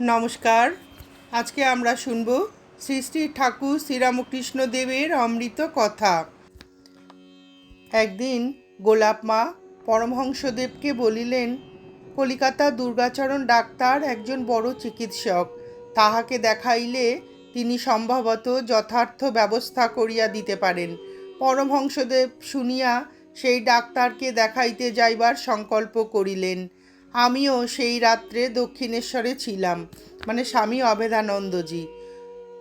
নমস্কার। আজকে আমরা শুনব শ্রী শ্রী ঠাকুর শ্রীরামকৃষ্ণ দেবের অমৃত কথা। একদিন গোলাপ মা পরমহংসদেবকে বলিলেন, কলিকাতা দুর্গাচরণ ডাক্তার একজন বড় চিকিৎসক। তাহাকে দেখাইলে তিনি সম্ভবত যথার্থ ব্যবস্থা করিয়া দিতে পারেন। পরমহংসদেব শুনিয়া সেই ডাক্তারকে দেখাইতে যাইবার সংকল্প করিলেন। আমিও সেই রাত্রে দক্ষিণেশ্বরে ছিলাম। মানে স্বামী অবেদানন্দজি।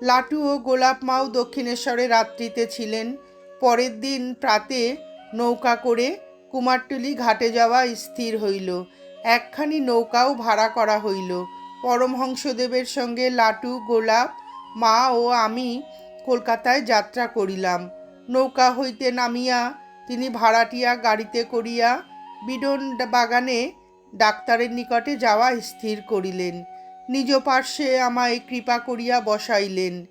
লাটু ও গোলাপ মাও দক্ষিণেশ্বরে রাত্রিতে ছিলেন। পরের দিন প্রাতে নৌকা করে কুমারটুলি ঘাটে যাওয়া স্থির হইল। একখানি নৌকাও ভাড়া করা হইল। পরমহংসদেবের সঙ্গে লাটু, গোলাপ, মা ও আমি কলকাতায় যাত্রা করিলাম। নৌকা হইতে নামিয়া, তিনি ভাড়াটিয়া গাড়িতে করিয়া বিডন বাগানে ডাক্তারের নিকটে যাওয়া স্থির করিলেন। নিজ পার্শ্বে আমায় কৃপা করিয়া বসাইলেন।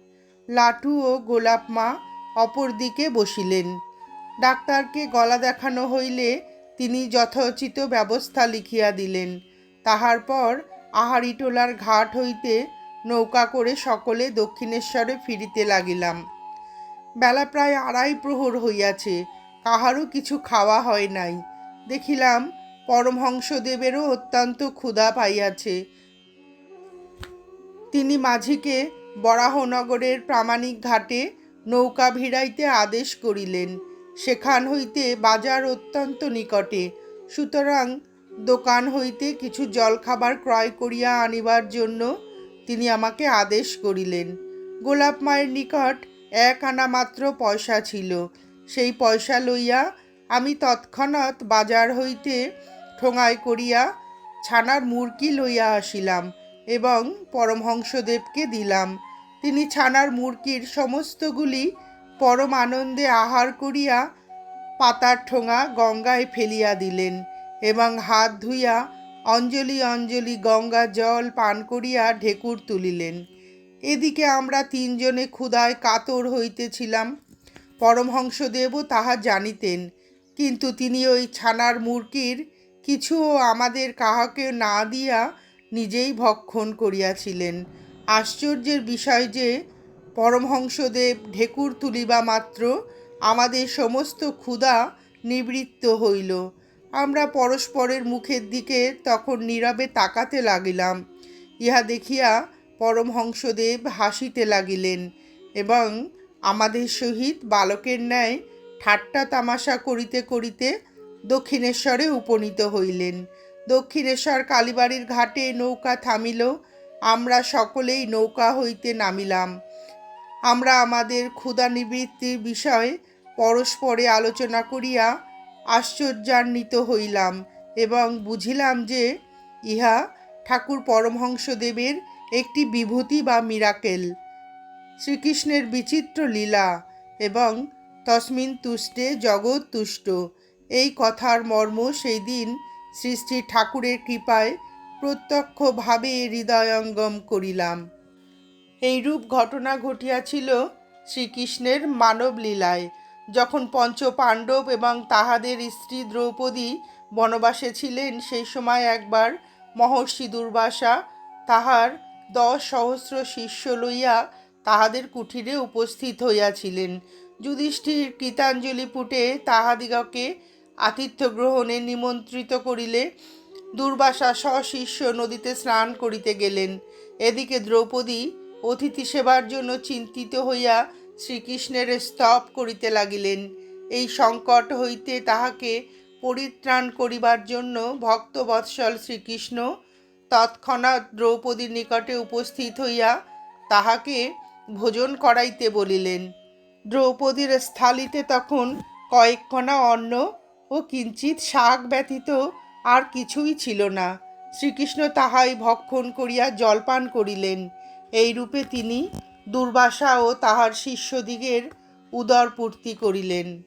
লাটু ও গোলাপ মা অপর দিকে বসিলেন। ডাক্তারকে গলা দেখানো হইলে তিনি যথোচিত ব্যবস্থা লিখিয়া দিলেন। তাহার পর আহারিটোলার ঘাট হইতে নৌকা করে সকলে দক্ষিণেশ্বরে ফিরিতে লাগিলাম। বেলা প্রায় আড়াই প্রহর হইয়াছে, কাহারও কিছু খাওয়া হয় নাই। দেখিলাম পরমহংসদেবেরও অত্যন্ত ক্ষুধা পাইয়াছে। তিনি মাঝিকে বরাহনগরের প্রামাণিক ঘাটে নৌকা ভিড়াইতে আদেশ করিলেন। সেখান হইতে বাজার অত্যন্ত নিকটে। সুতরাং দোকান হইতে কিছু জলখাবার ক্রয় করিয়া আনিবার জন্য তিনি আমাকে আদেশ করিলেন। গোলাপ মায়ের নিকট এক আনা মাত্র পয়সা ছিল। সেই পয়সা লইয়া আমি তৎক্ষণাৎ বাজার হইতে ঠোঙায় করিয়া ছানার মুরকি লইয়া আসিলাম এবং পরমহংসদেবকে দিলাম। তিনি ছানার মুরকির সমস্তগুলি পরম আনন্দে আহার করিয়া পাতার ঠোঙা গঙ্গায় ফেলিয়া দিলেন এবং হাত ধুইয়া অঞ্জলি অঞ্জলি গঙ্গা জল পান করিয়া ঢেকুর তুলিলেন। এদিকে আমরা তিনজনে ক্ষুধায় কাতর হইতেছিলাম। পরমহংসদেবও তাহা জানিতেন, কিন্তু তিনি ওই ছানার মুরকির কিছুও আমাদের কাহাকে না দিয়া নিজেই ভক্ষণ করিয়াছিলেন। আশ্চর্যের বিষয় যে, পরমহংসদেব ঢেকুর তুলিবা মাত্র আমাদের সমস্ত ক্ষুধা নিবৃত্ত হইল। আমরা পরস্পরের মুখের দিকে তখন নীরবে তাকাতে লাগিলাম। ইহা দেখিয়া পরমহংসদেব হাসিতে লাগিলেন এবং আমাদের সহিত বালকের ন্যায় ঠাট্টা তামাশা করিতে করিতে দক্ষিণেশ্বরে উপনীত হইলেন। দক্ষিণেশ্বর কালীবাড়ির ঘাটে নৌকা থামিল। আমরা সকলেই নৌকা হইতে নামিলাম। আমরা আমাদের ক্ষুধা নিবৃত্তির বিষয়ে পরস্পরে আলোচনা করিয়া আশ্চর্যান্বিত হইলাম এবং বুঝিলাম যে ইহা ঠাকুর পরমহংসদেবের একটি বিভূতি বা মিরাকেল। শ্রীকৃষ্ণের বিচিত্র লীলা এবং তসমিন তুষ্টে জগৎ তুষ্ট। এই কথার মর্ম সেই দিন শ্রী ঠাকুরের কৃপায় প্রত্যক্ষভাবে হৃদয়ঙ্গম করিলাম। এইরূপ ঘটনা ঘটিয়াছিল শ্রীকৃষ্ণের মানব লীলায় যখন পঞ্চ পাণ্ডব এবং তাহাদের স্ত্রী দ্রৌপদী বনবাসে ছিলেন, সেই সময় একবার মহর্ষি দুর্বাসা তাহার দশ সহস্র শিষ্য লইয়া তাহাদের কুঠিরে উপস্থিত হইয়াছিলেন। যুধিষ্ঠির কৃতাঞ্জলি পুটে তাহাদিগকে আতিথ্য গ্রহণে নিমন্ত্রিত করিলে দুর্বাসা সশিষ্য নদীতে স্নান করিতে গেলেন। এদিকে দ্রৌপদী অতিথি সেবার জন্য চিন্তিত হইয়া শ্রীকৃষ্ণের স্তব করিতে লাগিলেন। এই সংকট হইতে তাহাকে পরিত্রাণ করিবার জন্য ভক্তবৎসল শ্রীকৃষ্ণ তৎক্ষণাৎ দ্রৌপদীর নিকটে উপস্থিত হইয়া তাহাকে ভোজন করাইতে বলিলেন। দ্রৌপদীর স্থালিতে তখন কয়েককণা অন্ন ও কিঞ্চিত শাক ব্যতীত আর কিছুই ছিল না। শ্রীকৃষ্ণ তাহাই ভক্ষণ করিয়া জলপান করিলেন। এই রূপে তিনি দুর্বাসা ও তাহার শিষ্যদিগের উদর পূর্তি করিলেন।